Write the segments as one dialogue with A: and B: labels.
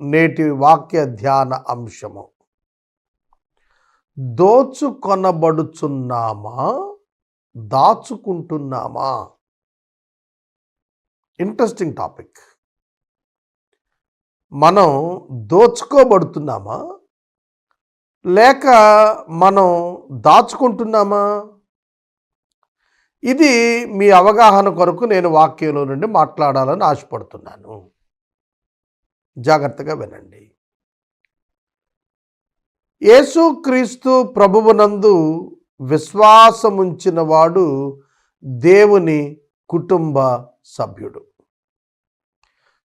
A: నేటి వాక్య ధ్యాన అంశము. దోచుకొనబడుచున్నామా? దాచుకుంటున్నామా? ఇంట్రెస్టింగ్ టాపిక్ మనం దోచుకోబడుతున్నామా? లేక మనం దాచుకుంటున్నామా? ఇది మీ అవగాహన కొరకు నేను వాక్యంలో నుండి మాట్లాడాలని ఆశపడుతున్నాను. జాగ్రత్తగా వినండి. యేసుక్రీస్తు ప్రభువునందు విశ్వాసముంచిన వాడు దేవుని కుటుంబ సభ్యుడు.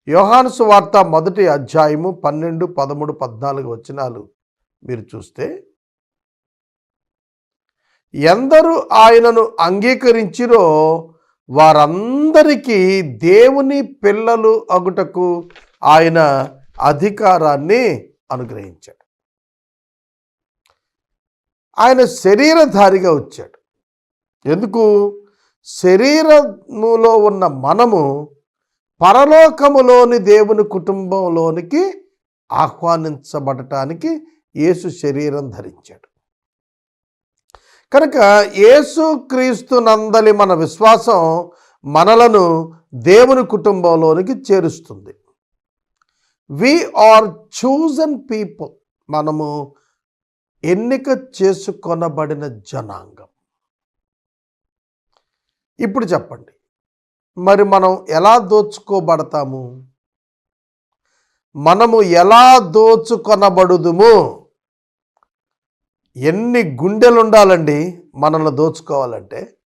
A: యోహాను వార్త మొదటి అధ్యాయము పన్నెండు పదమూడు పద్నాలుగు వచనాలు మీరు చూస్తే ఎందరు ఆయనను అంగీకరించిరో వారందరికీ దేవుని పిల్లలు అగుటకు ఆయన అధికారాన్ని అనుగ్రహించాడు. ఆయన శరీరధారిగా వచ్చాడు. ఎందుకు? శరీరములో ఉన్న మనము పరలోకములోని దేవుని కుటుంబంలోనికి ఆహ్వానించబడటానికి యేసు శరీరం ధరించాడు. కనుక యేసు క్రీస్తు నందలి మన విశ్వాసం మనలను దేవుని కుటుంబంలోనికి చేరుస్తుంది. వి ఆర్ చూజన్ పీపుల్ మనము ఎన్నిక చేసుకొనబడిన జనాంగం. ఇప్పుడు చెప్పండి. మరి మనం ఎలా దోచుకోబడతాము? మనము ఎలా దోచుకొనబడుదుము? ఎన్ని గుండెలు ఉండాలండి మనల్ని దోచుకోవాలంటే?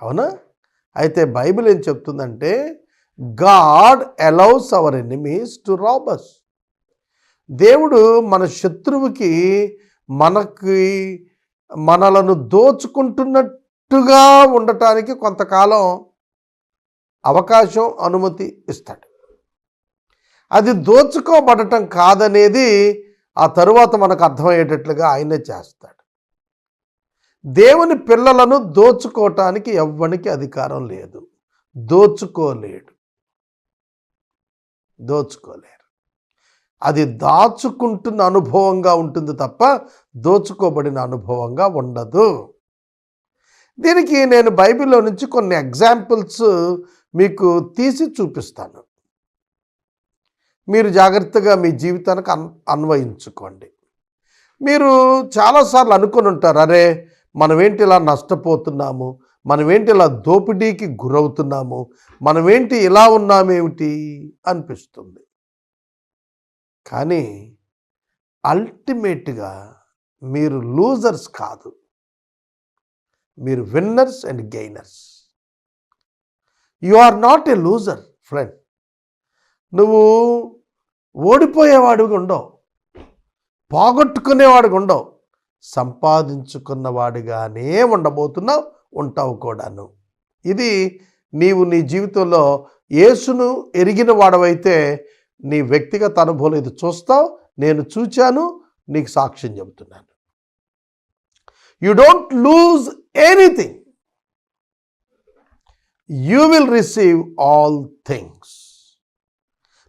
A: అవునా? అయితే బైబిల్ ఏం చెప్తుందంటే God allows our enemies to robs దేవుడు మన శత్రువుకి మనకి మనలను దోచుకుంటున్నట్టుగా ఉండటానికి కొంతకాలం అవకాశం అనుమతి ఇస్తాడు. అది దోచుకోబడటం కాదనేది ఆ తరువాత మనకు అర్థమయ్యేటట్లుగా ఆయనే చేస్తాడు. దేవుని పిల్లలను దోచుకోవటానికి ఎవ్వనికి అధికారం లేదు. దోచుకోలేడు. దోచుకోలేరు. అది దాచుకుంటున్న అనుభవంగా ఉంటుంది తప్ప దోచుకోబడిన అనుభవంగా ఉండదు. దీనికి నేను బైబిల్లో నుంచి కొన్ని ఎగ్జాంపుల్స్ మీకు తీసి చూపిస్తాను. మీరు జాగ్రత్తగా మీ జీవితానికి అన్ అన్వయించుకోండి. మీరు చాలాసార్లు అనుకుని ఉంటారు అరే మనం ఏంటి ఇలా నష్టపోతున్నాము? మనమేంటి ఇలా దోపిడీకి గురవుతున్నాము? మనమేంటి ఇలా ఉన్నామేమిటి? అనిపిస్తుంది. కానీ అల్టిమేట్గా మీరు లూజర్స్ కాదు. మీరు winners and gainers. You are not a loser friend. నువ్వు ఓడిపోయేవాడిగా ఉండవు. పోగొట్టుకునేవాడిగా ఉండవు. సంపాదించుకున్నవాడిగానే ఉండబోతున్నావు. ఉంటావు కూడాను. ఇది నీవు నీ జీవితంలో యేసును ఎరిగిన వాడవైతే నీ వ్యక్తిగత అనుభవం ఇది చూస్తావు నేను చూచాను నీకు సాక్ష్యం చెబుతున్నాను. You don't lose anything you will receive all things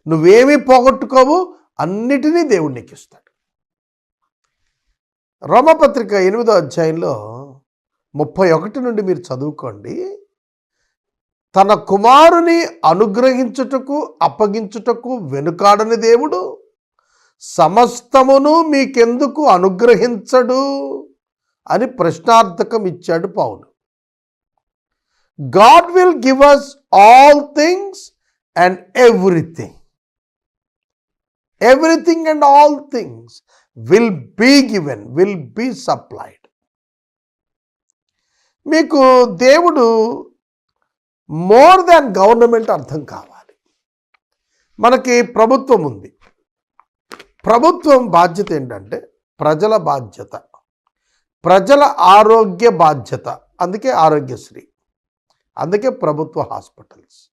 A: నువ్వేమీ పోగొట్టుకోవు అన్నిటినీ దేవుడు నీకు ఇస్తాడు రోమపత్రిక ఎనిమిదో అధ్యాయంలో ముప్పై ఒకటి నుండి మీరు చదువుకోండి. తన కుమారుని అనుగ్రహించుటకు అప్పగించుటకు వెనుకాడని దేవుడు సమస్తమును మీకెందుకు అనుగ్రహించడు అని ప్రశ్నార్థకం ఇచ్చాడు పౌలు. God will give us all things and everything. Everything and all things will be given will be supplied. మీకు దేవుడు మోర్ దాన్ గవర్నమెంట్ అర్థం కావాలి. మనకి ప్రభుత్వం ఉంది. ప్రభుత్వం బాధ్యత ఏంటంటే ప్రజల బాధ్యత. ప్రజల ఆరోగ్య బాధ్యత. అందుకే ఆరోగ్యశ్రీ. అందుకే ప్రభుత్వ హాస్పిటల్స్.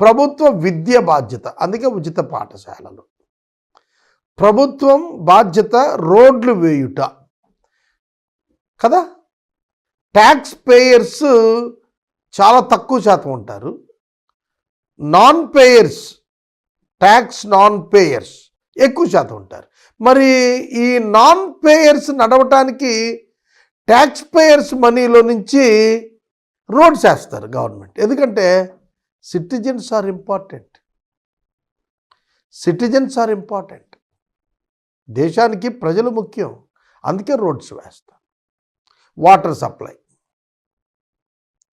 A: ప్రభుత్వ విద్య బాధ్యత. అందుకే ఉచిత పాఠశాలలు. ప్రభుత్వం బాధ్యత రోడ్లు వేయుట. కదా? ట్యాక్స్ పేయర్స్ చాలా తక్కువ శాతం ఉంటారు. Non payers tax non payers ఎక్కువ శాతం ఉంటారు. మరి ఈ నాన్ పేయర్స్ నడవటానికి ట్యాక్స్ పేయర్స్ మనీలో నుంచి రోడ్స్ వేస్తారు గవర్నమెంట్. ఎందుకంటే citizens are important citizens are important దేశానికి ప్రజలు ముఖ్యం. అందుకే రోడ్స్ వేస్తారు. Water supply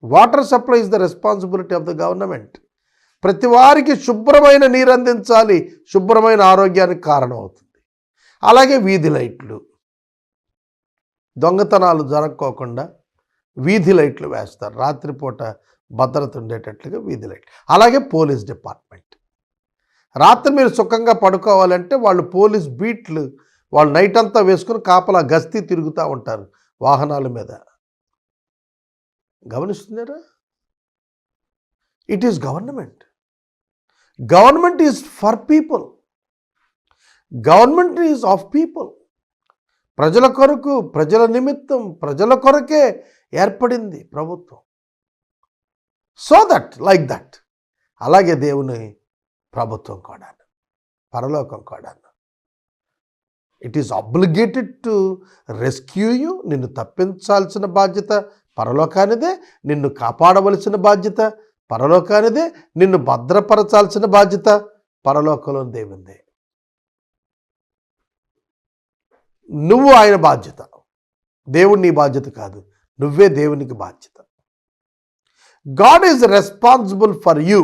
A: water supply is the responsibility of the government. ప్రతి వారికి శుభ్రమైన నీరు అందించాలి శుభ్రమైన ఆరోగ్యానికి కారణం అవుతుంది. అలాగే వీధి లైట్లు. దొంగతనాలు జరగకోకుండా వీధి లైట్లు వేస్తారు. రాత్రిపూట భద్రత ఉండేటట్లుగా వీధి లైట్లు అలాగే పోలీస్ డిపార్ట్మెంట్. రాత్రి మీరు సుఖంగా పడుకోవాలంటే వాళ్ళు పోలీస్ బీట్లు వాళ్ళు నైట్ అంతా వేసుకుని కాపలా గస్తీ తిరుగుతూ ఉంటారు వాహనాల మీద. గమనిస్తున్నారా? It is government government is for people government is of people ప్రజల కొరకు ప్రజల నిమిత్తం ప్రజల కొరకే ఏర్పడింది ప్రభుత్వం. సో దట్ లైక్ దట్ అలాగే దేవుని ప్రభుత్వం కూడా. పరలోకం కూడా. It is obligated to rescue you నిన్ను తప్పించాల్సిన బాధ్యత పరలోకానిదే నిన్ను కాపాడవలసిన బాధ్యత పరలోకానిదే నిన్ను భద్రపరచాల్సిన బాధ్యత పరలోకంలో దేవుందే. నువ్వు ఆయన బాధ్యత. దేవుడు నీ బాధ్యత కాదు. నువ్వే దేవునికి బాధ్యత. God is responsible for you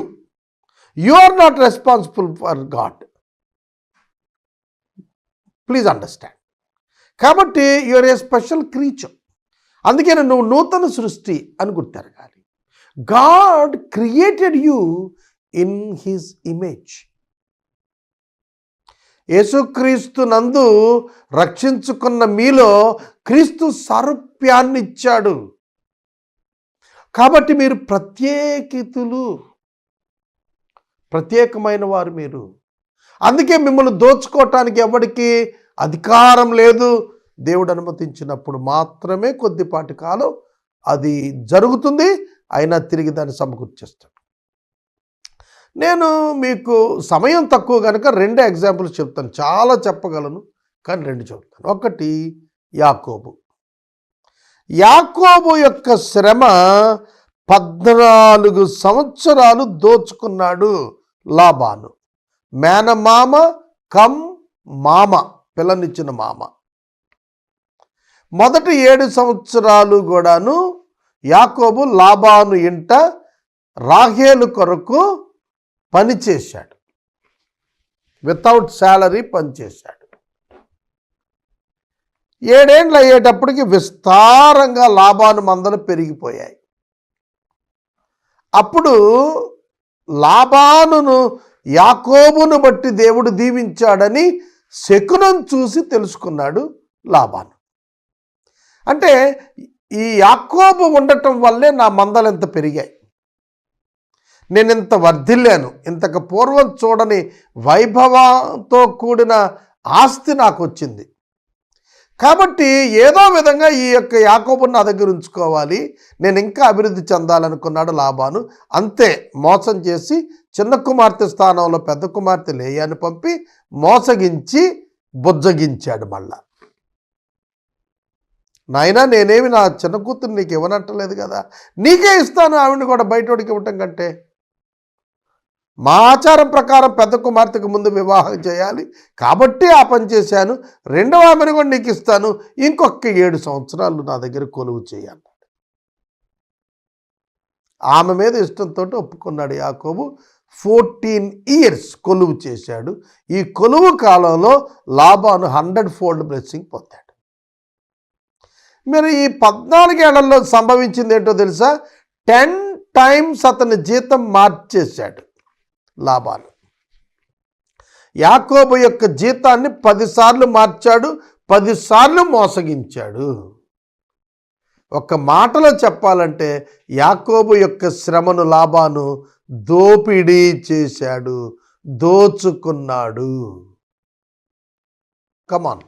A: you are not responsible for God please understand కాబట్టి యువర్ ఏ స్పెషల్ క్రీచర్ అందుకే నువ్వు నూతన సృష్టి అని గుర్తెరగాలి. God created you in his image. యేసుక్రీస్తు నందు రక్షించుకున్న మీలో క్రీస్తు సారూప్యాన్ని ఇచ్చాడు కాబట్టి మీరు ప్రత్యేకితులు. ప్రత్యేకమైన వారు మీరు. అందుకే మిమ్మల్ని దోచుకోవటానికి ఎవరికి అధికారం లేదు దేవుడు అనుమతించినప్పుడు మాత్రమే కొద్దిపాటి కాలం అది జరుగుతుంది అయినా తిరిగి దాన్ని సమకూర్చేస్తాడు. నేను మీకు సమయం తక్కువ కనుక రెండు ఎగ్జాంపుల్స్ చెప్తాను. చాలా చెప్పగలను కానీ రెండు చెప్తాను. ఒకటి యాకోబు. యాకోబు యొక్క శ్రమ పద్నాలుగు సంవత్సరాలు దోచుకున్నాడు లాబాను. మేనమామ కమ్ మామ పిల్లనిచ్చిన మామ. మొదటి ఏడు సంవత్సరాలు కూడాను యాకోబు లాభాను ఇంట రాహేలు కొరకు పనిచేశాడు వితౌట్ శాలరీ పనిచేశాడు ఏడేండ్లు అయ్యేటప్పటికి విస్తారంగా లాభాను మందలు పెరిగిపోయాయి. అప్పుడు లాభాను యాకోబును బట్టి దేవుడు దీవించాడని శకునం చూసి తెలుసుకున్నాడు లాభాను అంటే ఈ యాకోబు ఉండటం వల్లే నా మందలు ఎంత పెరిగాయి. నేను ఇంత వర్ధిల్లాను. ఇంతకు పూర్వం చూడని వైభవంతో కూడిన ఆస్తి నాకు వచ్చింది. కాబట్టి ఏదో విధంగా ఈ యొక్క యాకోబుని నా దగ్గర ఉంచుకోవాలి. నేను ఇంకా అభివృద్ధి చెందాలనుకున్నాడు లాభాను అంతే మోసం చేసి చిన్న కుమార్తె స్థానంలో పెద్ద కుమార్తె లేయాన్ని పంపి మోసగించి బుజ్జగించాడు మళ్ళా. నాయనా నేనేమి నా చిన్న కూతురు నీకు ఇవ్వనట్టలేదు కదా? నీకే ఇస్తాను ఆవిడని కూడా బయటోడికి ఇవ్వటం కంటే. మా ఆచారం ప్రకారం పెద్ద కుమార్తెకు ముందు వివాహం చేయాలి. కాబట్టి ఆ పని చేశాను. రెండవ ఆమెను కూడా నీకు ఇస్తాను. ఇంకొక ఏడు సంవత్సరాలు నా దగ్గర కొలువు చేయాలి. ఆమె మీద ఇష్టంతో ఒప్పుకున్నాడు యాకోబు. ఫోర్టీన్ ఇయర్స్ కొలువు చేశాడు. ఈ కొలువు కాలంలో లాభాను హండ్రెడ్ ఫోల్డ్ బ్లెస్సింగ్ పొందాడు. మరి ఈ పద్నాలుగేళ్ళలో సంభవించింది ఏంటో తెలుసా? టెన్ టైమ్స్ అతని జీతం మార్చేశాడు లాభాలు. యాకోబు యొక్క జీతాన్ని పదిసార్లు మార్చాడు పదిసార్లు మోసగించాడు. ఒక మాటలో చెప్పాలంటే యాకోబు యొక్క శ్రమను లాభాను దోపిడీ చేశాడు దోచుకున్నాడు. కమాన్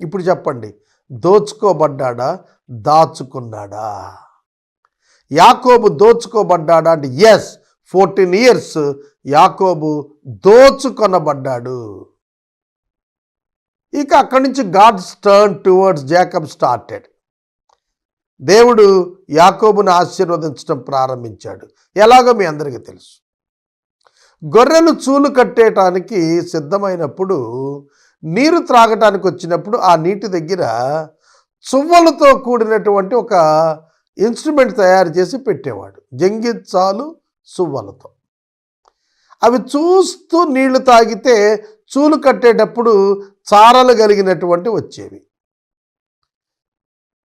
A: ఇప్పుడు చెప్పండి దోచుకోబడ్డాడా? దాచుకున్నాడా? యాకోబు దోచుకోబడ్డాడా అంటే ఎస్ ఫోర్టీన్ ఇయర్స్ యాకోబు దోచుకొనబడ్డాడు. ఇక అక్కడి నుంచి God's turn towards Jacob started దేవుడు యాకోబును ఆశీర్వదించడం ప్రారంభించాడు. ఎలాగో మీ అందరికీ తెలుసు. గొర్రెలు చూలు కట్టేయటానికి సిద్ధమైనప్పుడు నీరు త్రాగటానికి వచ్చినప్పుడు ఆ నీటి దగ్గర చువ్వలతో కూడినటువంటి ఒక ఇన్స్ట్రుమెంట్ తయారు చేసి పెట్టేవాడు. జంగిచ్చాలు సువ్వలతో అవి చూస్తూ నీళ్ళు తాగితే చూలు కట్టేటప్పుడు చారలు కలిగినటువంటి వచ్చేవి.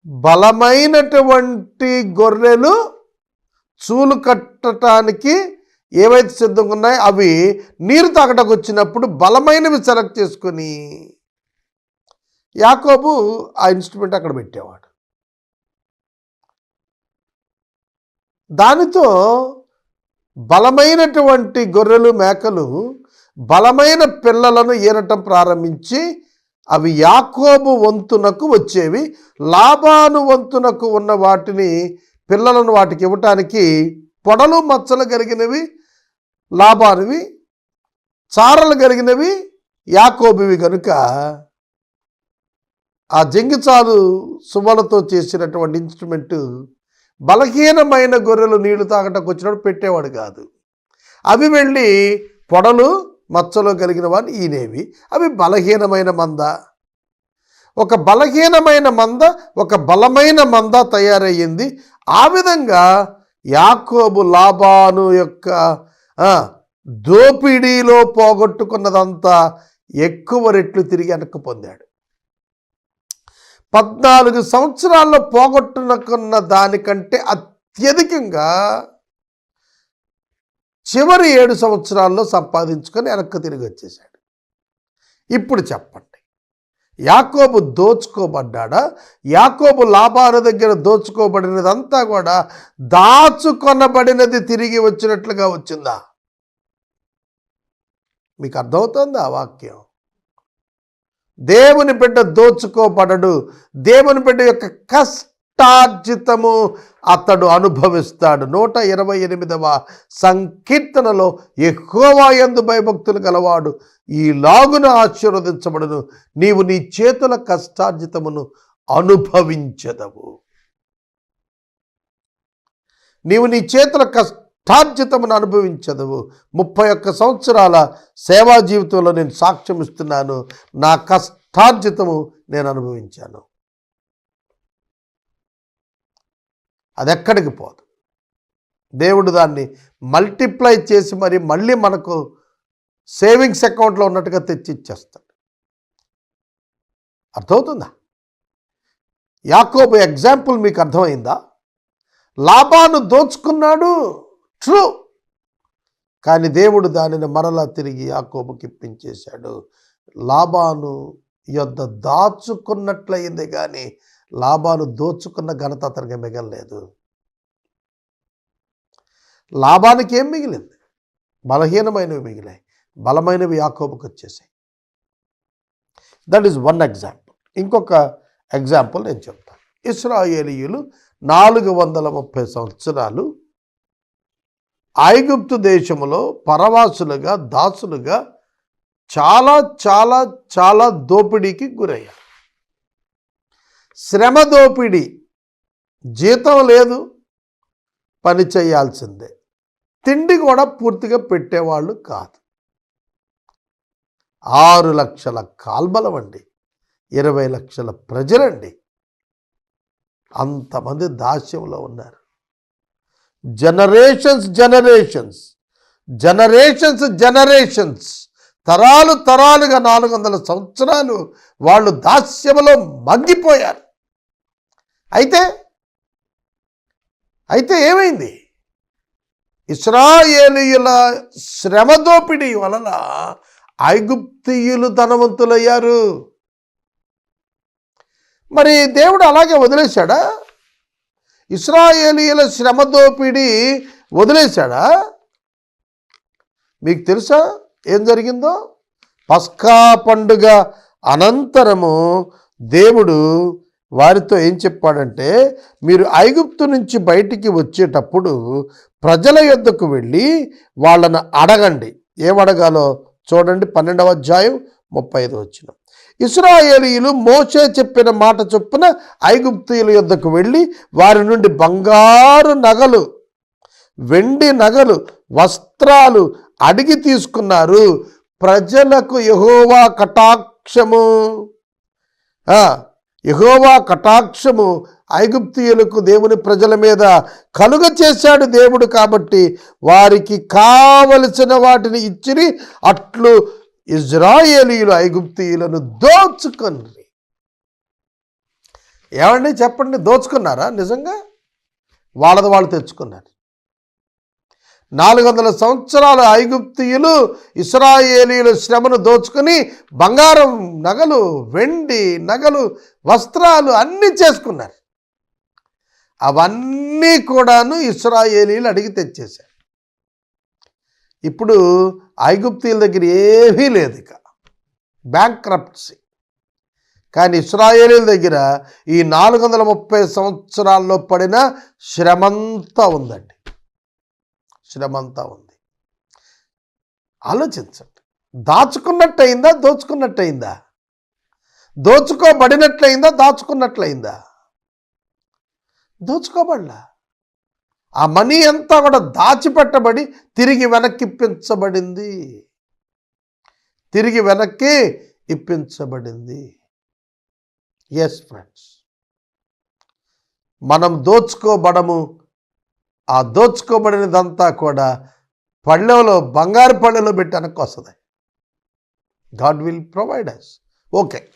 A: బలమైనటువంటి గొర్రెలు చూలు కట్టడానికి ఏవైతే సిద్ధంగా ఉన్నాయో అవి నీరు తాగటకు వచ్చినప్పుడు బలమైనవి సెలెక్ట్ చేసుకొని యాకోబు ఆ ఇన్స్ట్రుమెంట్ అక్కడ పెట్టేవాడు. దానితో బలమైనటువంటి గొర్రెలు మేకలు బలమైన పిల్లలను ఈనటం ప్రారంభించి అవి యాకోబు వంతునకు వచ్చేవి. లాభాను వంతునకు ఉన్న వాటిని పిల్లలను వాటికి ఇవ్వటానికి పొడలు మచ్చలు కలిగినవి లాభానివి చారలు కలిగినవి యాకోబివి కనుక ఆ జంగిచారు సుమలతో చేసినటువంటి ఇన్స్ట్రుమెంటు బలహీనమైన గొర్రెలు నీళ్ళు తాగటకు వచ్చినప్పుడు పెట్టేవాడు కాదు. అవి వెళ్ళి పొడలు మచ్చలో కలిగిన వాడిని ఈనేవి. అవి బలహీనమైన మంద. ఒక బలహీనమైన మంద ఒక బలమైన మంద తయారయ్యింది. ఆ విధంగా యాకోబు లాభాను యొక్క దోపిడీలో పోగొట్టుకున్నదంతా ఎక్కువ రెట్లు తిరిగి వెనక్కి పొందాడు. పద్నాలుగు సంవత్సరాల్లో పోగొట్టుకున్న దానికంటే అత్యధికంగా చివరి ఏడు సంవత్సరాల్లో సంపాదించుకొని వెనక్కి తిరిగి వచ్చేసాడు ఇప్పుడు చెప్పండి. యాకోబు దోచుకోబడ్డాడా? యాకోబు లాభాల దగ్గర దోచుకోబడినదంతా కూడా దాచుకొనబడినది తిరిగి వచ్చినట్లుగా వచ్చిందా? మీకు అర్థమవుతుందా ఆ వాక్యం? దేవుని బిడ్డ దోచుకోబడడు. దేవుని బిడ్డ యొక్క కష్టార్జితము అతడు అనుభవిస్తాడు. నూట ఇరవై ఎనిమిదవ సంకీర్తనలో ఎక్కువ ఎందు భయభక్తులు గలవాడు ఈ లాగున ఆశీర్వదించబడును. నీవు నీ చేతుల కష్టార్జితమును అనుభవించదవు. నీవు నీ చేతుల కష్టార్జితమును అనుభవించదవు. ముప్పై ఒక్క సంవత్సరాల సేవా జీవితంలో నేను సాక్ష్యం ఇస్తున్నాను నా కష్టార్జితము నేను అనుభవించాను. అది ఎక్కడికి పోదు. దేవుడు దాన్ని మల్టిప్లై చేసి మరి మళ్ళీ మనకు సేవింగ్స్ అకౌంట్లో ఉన్నట్టుగా తెచ్చి ఇచ్చేస్తాడు. అర్థమవుతుందా? యాకోబు ఎగ్జాంపుల్ మీకు అర్థమైందా? లాభాను దోచుకున్నాడు ట్రూ. కానీ దేవుడు దానిని మరలా తిరిగి యాకోబుకి ఇప్పించేశాడు. లాభాను యొద్ద దాచుకున్నట్లయింది కానీ లాభాలు దోచుకున్న ఘనత అతనికి మిగలలేదు. లాభానికి ఏం మిగిలింది? బలహీనమైనవి మిగిలాయి. బలమైనవి యాకోబుకి వచ్చేసాయి. దట్ ఈస్ వన్ ఎగ్జాంపుల్ ఇంకొక ఎగ్జాంపుల్ నేను చెప్తాను ఇస్రాయేలీయులు నాలుగు వందల ముప్పై సంవత్సరాలు ఐగుప్తు దేశంలో పరవాసులుగా దాసులుగా చాలా చాలా చాలా దోపిడీకి గురయ్యారు. శ్రమ దోపిడీ. జీతం లేదు పని చేయాల్సిందే. తిండి కూడా పూర్తిగా పెట్టేవాళ్ళు కాదు. ఆరు లక్షల కాల్బలం అండి ఇరవై లక్షల ప్రజలండి. అంతమంది దాస్యంలో ఉన్నారు. Generations generations generations generations. తరాలు తరాలుగా నాలుగు వందల సంవత్సరాలు వాళ్ళు దాస్యములో మగ్గిపోయారు అయితే అయితే ఏమైంది? ఇస్రాయేలీయుల శ్రమదోపిడి వలన ఐగుప్తియులు ధనవంతులయ్యారు. మరి దేవుడు అలాగే వదిలేశాడా? ఇస్రాయేలీయుల శ్రమదోపిడి వదిలేశాడా? మీకు తెలుసా ఏం జరిగిందో? పస్కా పండుగ అనంతరము దేవుడు వారితో ఏం చెప్పాడంటే మీరు ఐగుప్తు నుంచి బయటికి వచ్చేటప్పుడు ప్రజల యొద్దకు వెళ్ళి వాళ్ళను అడగండి. ఏమడగాలో చూడండి పన్నెండవ అధ్యాయం ముప్పై ఐదు వచ్చిన ఇస్రాయేలీలు మోసే చెప్పిన మాట చొప్పున ఐగుప్తీయుల యొద్దకు వెళ్ళి వారి నుండి బంగారు నగలు వెండి నగలు వస్త్రాలు అడిగి తీసుకున్నారు. ప్రజలకు యహోవా కటాక్షము. యహోవా కటాక్షము ఐగుప్తీయులకు దేవుని ప్రజల మీద కలుగ చేశాడు దేవుడు కాబట్టి వారికి కావలసిన వాటిని ఇచ్చిరి అట్లు ఇజ్రాయేలీలు ఐగుప్తీయులను దోచుకొని ఏమండి చెప్పండి దోచుకున్నారా? నిజంగా? వాళ్ళది వాళ్ళు తెచ్చుకున్నారు. నాలుగు వందల సంవత్సరాలు ఐగుప్తీయులు ఇస్రాయేలీల శ్రమను దోచుకుని బంగారం నగలు వెండి నగలు వస్త్రాలు అన్నీ చేసుకున్నారు. అవన్నీ కూడాను ఇస్రాయేలీలు అడిగి తెచ్చేశారు. ఇప్పుడు ఐగుప్తియుల దగ్గర ఏమీ లేదు ఇక. బ్యాంక్ కానీ ఇస్రాయేలీల దగ్గర ఈ నాలుగు వందల ముప్పై సంవత్సరాల్లో పడిన శ్రమంతా ఉందండి. శ్రమంతా ఉంది. ఆలోచించండి. దాచుకున్నట్టయిందా దోచుకున్నట్టయిందా? దోచుకోబడినట్లయిందా దాచుకున్నట్లయిందా? దోచుకోబడలా. ఆ మనీ అంతా కూడా దాచిపెట్టబడి తిరిగి వెనక్కి ఇప్పించబడింది తిరిగి వెనక్కి ఇప్పించబడింది. ఎస్ ఫ్రెండ్స్ మనం దోచుకోబడము ఆ దోచుకోబడినదంతా కూడా పళ్ళెలో బంగారు పళ్ళెలో పెట్టడానికి వస్తుంది. God will provide us okay.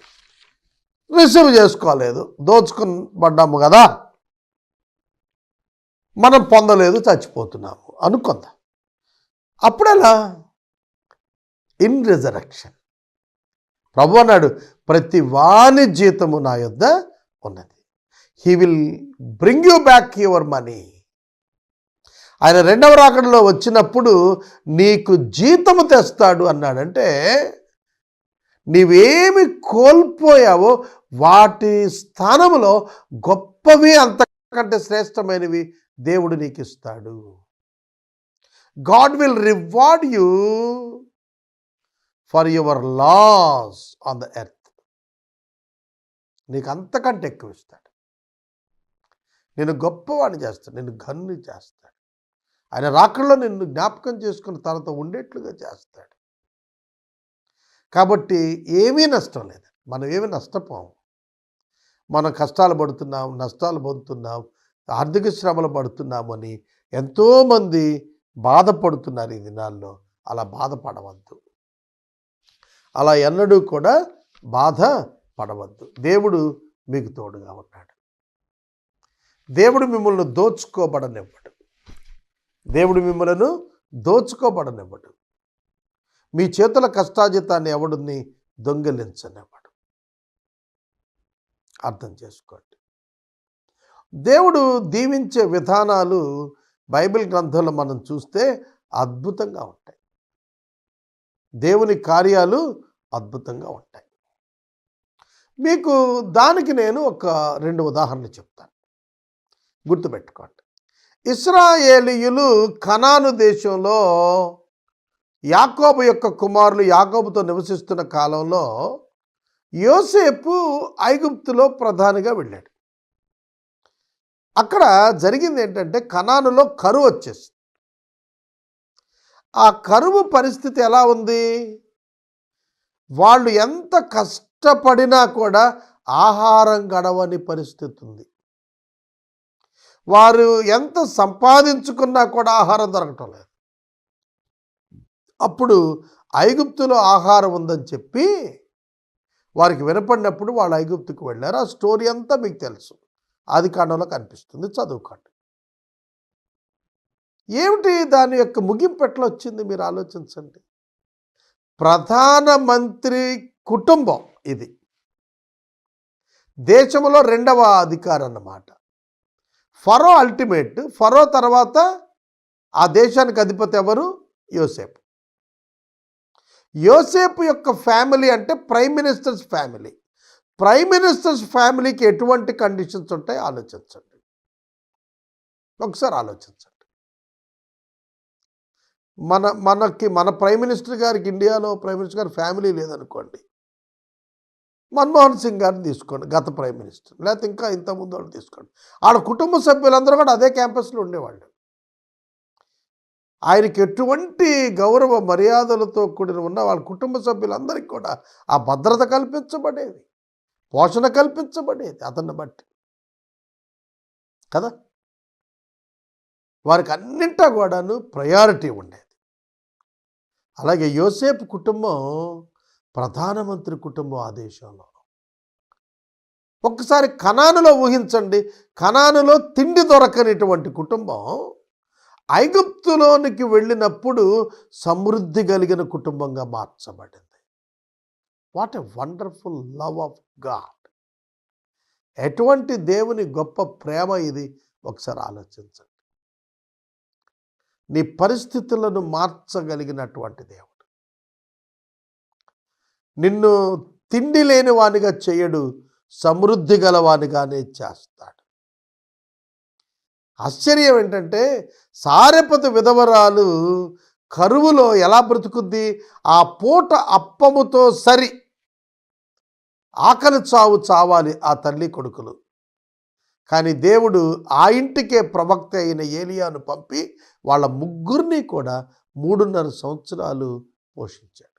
A: Receive చేసుకోలేదు. దోచుకుబడ్డాము కదా. మనం పొందలేదు చచ్చిపోతున్నాము. అనుకుందాం. అప్పుడలా? In resurrection. ప్రభు అన్నాడు ప్రతి వాని జీతము నా యొద్ద ఉన్నది. He will bring you back your money. ఆయన రెండవ రాకడలో వచ్చినప్పుడు నీకు జీతము తెస్తాడు అన్నాడంటే నీవేమి కోల్పోయావో వాటి స్థానంలో గొప్పవి అంతకంటే శ్రేష్టమైనవి దేవుడు నీకు ఇస్తాడు God will reward you for your loss on the earth. నీకు అంతకంటే ఎక్కువ ఇస్తాడు నేను గొప్పవాడిని చేస్తాను నేను గన్ను చేస్తాను. ఆయన రాకల్లో నిన్ను జ్ఞాపకం చేసుకుని తనతో ఉండేట్లుగా చేస్తాడు. కాబట్టి ఏమీ నష్టం లేదు. మనం ఏమి నష్టపోము మనం కష్టాలు పడుతున్నాం నష్టాలు పొందుతున్నాం ఆర్థిక శ్రమలు పడుతున్నామని ఎంతోమంది బాధపడుతున్నారు ఈ దినాల్లో. అలా బాధపడవద్దు. అలా ఎన్నడూ కూడా బాధ పడవద్దు దేవుడు మీకు తోడుగా ఉన్నాడు. దేవుడు మిమ్మల్ని దోచుకోబడనివ్వడు. దేవుడు మిమ్మలను దోచుకోబడనివ్వడు. మీ చేతుల కష్టాజితాన్ని ఎవడిని దొంగిలించనివ్వడు. అర్థం చేసుకోండి. దేవుడు దీవించే విధానాలు బైబిల్ గ్రంథంలో మనం చూస్తే అద్భుతంగా ఉంటాయి. దేవుని కార్యాలు అద్భుతంగా ఉంటాయి. మీకు దానికి నేను ఒక రెండు ఉదాహరణలు చెప్తాను. గుర్తుపెట్టుకోండి. ఇస్రాయేలీయులు కనాను దేశంలో యాకోబు యొక్క కుమారులు యాకోబుతో నివసిస్తున్న కాలంలో యోసేపు ఐగుప్తులో ప్రధానిగా వెళ్ళాడు. అక్కడ జరిగింది ఏంటంటే కనానులో కరువు వచ్చేసింది. ఆ కరువు పరిస్థితి ఎలా ఉంది? వాళ్ళు ఎంత కష్టపడినా కూడా ఆహారం గడవని పరిస్థితి ఉంది. వారు ఎంత సంపాదించుకున్నా కూడా ఆహారం దొరకటం లేదు. అప్పుడు ఐగుప్తులో ఆహారం ఉందని చెప్పి వారికి వినపడినప్పుడు వాళ్ళు ఐగుప్తుకు వెళ్ళారు. ఆ స్టోరీ అంతా మీకు తెలుసు. ఆది కాండంలో కనిపిస్తుంది. చదువుకోండి. ఏమిటి దాని యొక్క ముగింపు ఎట్లా వచ్చింది? మీరు ఆలోచించండి. ప్రధానమంత్రి కుటుంబం ఇది. దేశంలో రెండవ అధికారం అన్నమాట. ఫరో అల్టిమేట్ ఫరో తర్వాత ఆ దేశానికి అధిపతి ఎవరు? యోసేపు. యోసేపు యొక్క ఫ్యామిలీ అంటే prime ministers family. Prime ministers ఫ్యామిలీకి ఎటువంటి కండిషన్స్ ఉంటాయి? ఆలోచించండి. ఒకసారి ఆలోచించండి. మన మనకి మన ప్రైమ్ మినిస్టర్ గారికి ఇండియాలో ప్రైమ్ మినిస్టర్ గారి ఫ్యామిలీ లేదనుకోండి. మన్మోహన్ సింగ్ గారిని తీసుకోండి గత ప్రైమ్ మినిస్టర్. లేకపోతే ఇంకా ఇంతకుముందు వాళ్ళు తీసుకోండి. ఆడ కుటుంబ సభ్యులందరూ కూడా అదే క్యాంపస్లో ఉండేవాళ్ళు. ఆయనకి ఎటువంటి గౌరవ మర్యాదలతో కూడిన ఉన్న వాళ్ళ కుటుంబ సభ్యులందరికీ కూడా ఆ భద్రత కల్పించబడేది. పోషణ కల్పించబడేది అతన్ని బట్టి. కదా? వారికి అన్నింటా కూడాను ప్రయారిటీ ఉండేది. అలాగే యోసేపు కుటుంబం ప్రధానమంత్రి కుటుంబం ఆ దేశంలో ఒక్కసారి కనానులో ఊహించండి. కనానులో తిండి దొరకనిటువంటి కుటుంబం ఐగుప్తులోనికి వెళ్ళినప్పుడు సమృద్ధి కలిగిన కుటుంబంగా మార్చబడింది. What a wonderful love of God. ఎటువంటి దేవుని గొప్ప ప్రేమ ఇది? ఒకసారి ఆలోచించండి. నీ పరిస్థితులను మార్చగలిగినటువంటి దేవుడు. నిన్ను తిండి లేని వానిగా చేయడు సమృద్ధి గలవానిగానే చేస్తాడు. ఆశ్చర్యం ఏంటంటే సారెపతి విధవరాలు కరువులో ఎలా బ్రతుకుద్ది? ఆ పూట అప్పముతో సరి ఆకలి చావు చావాలి ఆ తల్లి కొడుకులు. కానీ దేవుడు ఆ ఇంటికే ప్రవక్త అయిన ఏలియాను పంపి వాళ్ళ ముగ్గురిని కూడా మూడున్నర సంవత్సరాలు పోషించాడు.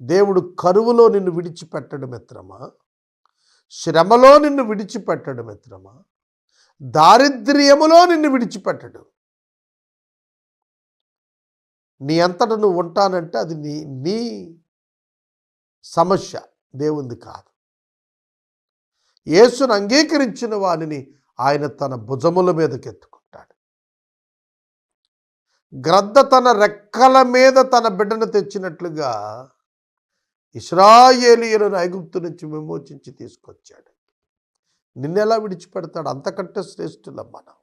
A: దేవుడు కరువులో నిన్ను విడిచిపెట్టడు మిత్రమా శ్రమలో నిన్ను విడిచిపెట్టడు మిత్రమా దారిద్ర్యములో నిన్ను విడిచిపెట్టడు. నీ అంతట నువ్వు ఉంటానంటే అది నీ నీ సమస్య. దేవుంది కాదు. యేసును అంగీకరించిన వానిని ఆయన తన భుజముల మీదకి ఎత్తుకుంటాడు గ్రద్ద తన రెక్కల మీద తన బిడ్డను తెచ్చినట్లుగా ఇస్రాయేలీయులను ఐగుప్తు నుంచి విమోచించి తీసుకొచ్చాడు. నిన్నెలా విడిచిపెడతాడు? అంతకంటే శ్రేష్ఠులం మనం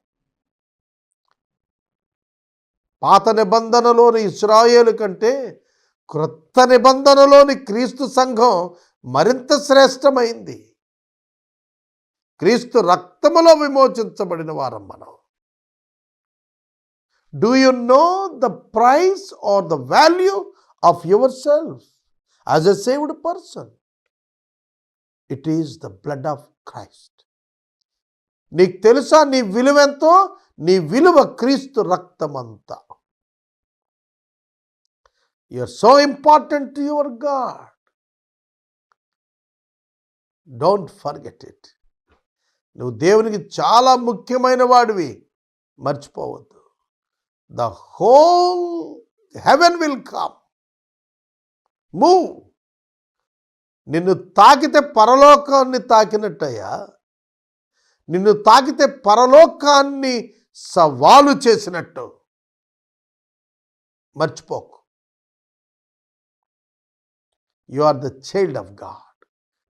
A: పాత నిబంధనలోని ఇస్రాయేలు కంటే క్రొత్త నిబంధనలోని క్రీస్తు సంఘం మరింత శ్రేష్టమైంది. క్రీస్తు రక్తములో విమోచించబడిన వారం మనం do you know the price or the value of yourself as a saved person it is the blood of Christ నీకు తెలుసా నీ విలువ ఎంతో? నీ విలువ క్రీస్తు రక్తమంతా. Are so important to your God don't forget it నువ్వు దేవునికి చాలా ముఖ్యమైన వాడివి. మర్చిపోవద్దు. The whole heaven will come move నిన్ను తాకితే పరలోకాన్ని తాకినట్టయ్యా. నిన్ను తాకితే పరలోకాన్ని సవాలు చేసినట్టు. మర్చిపోకు. You are the child of God.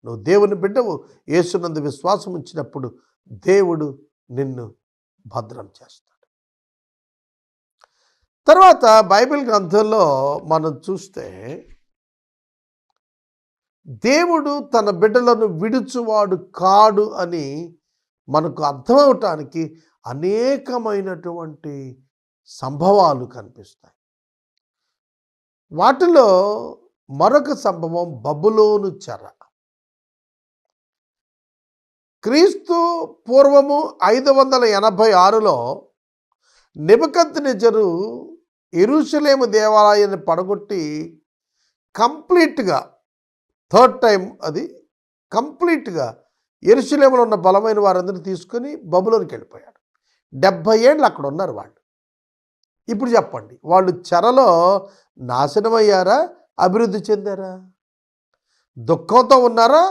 A: నువ్వు దేవుని బిడ్డవు. యేసునందు విశ్వాసం ఉంచినప్పుడు దేవుడు నిన్ను భద్రం చేస్తాడు. తర్వాత బైబిల్ గ్రంథంలో మనం చూస్తే దేవుడు తన బిడ్డలను విడుచువాడు కాడు అని మనకు అర్థమవటానికి అనేకమైనటువంటి సంభవాలు కనిపిస్తాయి. వాటిలో మరొక సంభవం బబులోను చెర. క్రీస్తు పూర్వము ఐదు వందల ఎనభై ఆరులో నిబకత్ నిజరు ఎరుషలేము దేవాలయాన్ని పడగొట్టి కంప్లీట్గా థర్డ్ టైం అది కంప్లీట్గా ఎరుసలేములో ఉన్న బలమైన వారందరినీ తీసుకొని బబులోనికి వెళ్ళిపోయాడు. డెబ్భై ఏళ్ళు అక్కడ ఉన్నారు వాళ్ళు. ఇప్పుడు చెప్పండి వాళ్ళు చెరలో నాశనమయ్యారా అభివృద్ధి చెందారా? దుఃఖంతో ఉన్నారా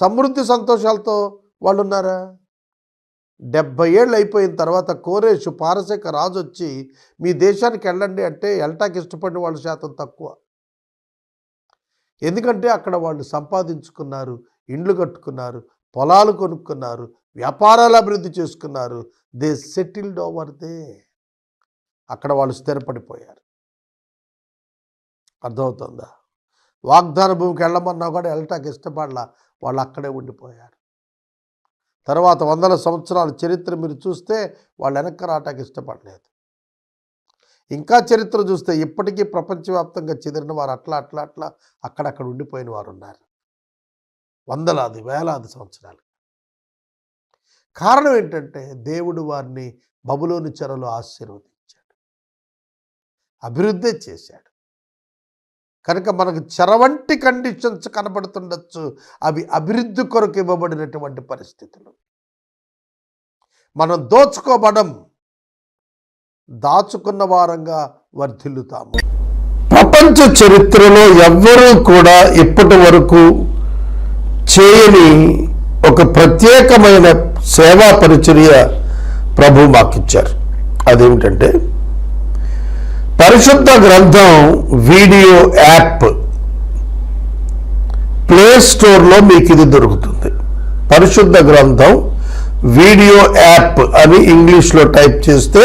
A: సమృద్ధి సంతోషాలతో వాళ్ళు ఉన్నారా? డెబ్భై ఏళ్ళు అయిపోయిన తర్వాత కోరేషు పారసిక రాజు వచ్చి మీ దేశానికి వెళ్ళండి అంటే వెళ్ళటానికి ఇష్టపడిన వాళ్ళ శాతం తక్కువ. ఎందుకంటే అక్కడ వాళ్ళు సంపాదించుకున్నారు ఇండ్లు కట్టుకున్నారు పొలాలు కొనుక్కున్నారు వ్యాపారాలు అభివృద్ధి చేసుకున్నారు. They settled over there. అక్కడ వాళ్ళు స్థిరపడిపోయారు. అర్థమవుతుందా? వాగ్దాన భూమికి వెళ్ళమన్నా కూడా వెళ్ళటానికి ఇష్టపడలా. వాళ్ళు అక్కడే ఉండిపోయారు. తర్వాత వందల సంవత్సరాల చరిత్ర మీరు చూస్తే వాళ్ళు వెనక్కి రావటానికి ఇష్టపడలేదు. ఇంకా చరిత్ర చూస్తే ఇప్పటికీ ప్రపంచవ్యాప్తంగా చెదిరిన వారు అట్లా అట్లా అట్లా అక్కడక్కడ ఉండిపోయిన వారు ఉన్నారు వందలాది వేలాది సంవత్సరాలు. కారణం ఏంటంటే దేవుడు వారిని బబులోని చెరలో ఆశీర్వదించాడు. అభివృద్ధి చేశాడు. కనుక మనకు చెరవంటి కండిషన్స్ కనబడుతుండొచ్చు. అవి అభివృద్ధి కొరకు ఇవ్వబడినటువంటి పరిస్థితులు. మనం దోచుకోబడం దాచుకున్న వారంగా వర్ధిల్లుతాము. ప్రపంచ చరిత్రలో ఎవ్వరూ కూడా ఇప్పటి వరకు చేయని ఒక ప్రత్యేకమైన సేవా పరిచర్య ప్రభు మాకిచ్చారు. అదేమిటంటే పరిశుద్ధ గ్రంథం వీడియో యాప్ ప్లే స్టోర్లో మీకు ఇది దొరుకుతుంది. పరిశుద్ధ గ్రంథం వీడియో యాప్ అని ఇంగ్లీష్లో టైప్ చేస్తే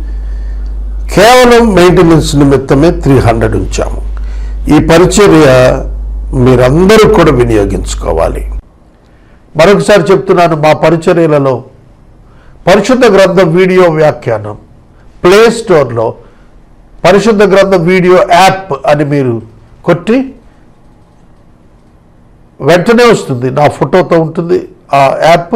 A: కేవలం మెయింటెనెన్స్ నిమిత్తమే త్రీ హండ్రెడ్ ఉంచాము. ఈ పరిచర్య మీరందరూ కూడా వినియోగించుకోవాలి. మరొకసారి చెప్తున్నాను మా పరిచర్యలలో పరిశుద్ధ గ్రంథం వీడియో వ్యాఖ్యానం ప్లే స్టోర్లో పరిశుద్ధ గ్రంథ వీడియో యాప్ అని మీరు కొట్టి వెంటనే వస్తుంది. నా ఫోటోతో ఉంటుంది ఆ యాప్.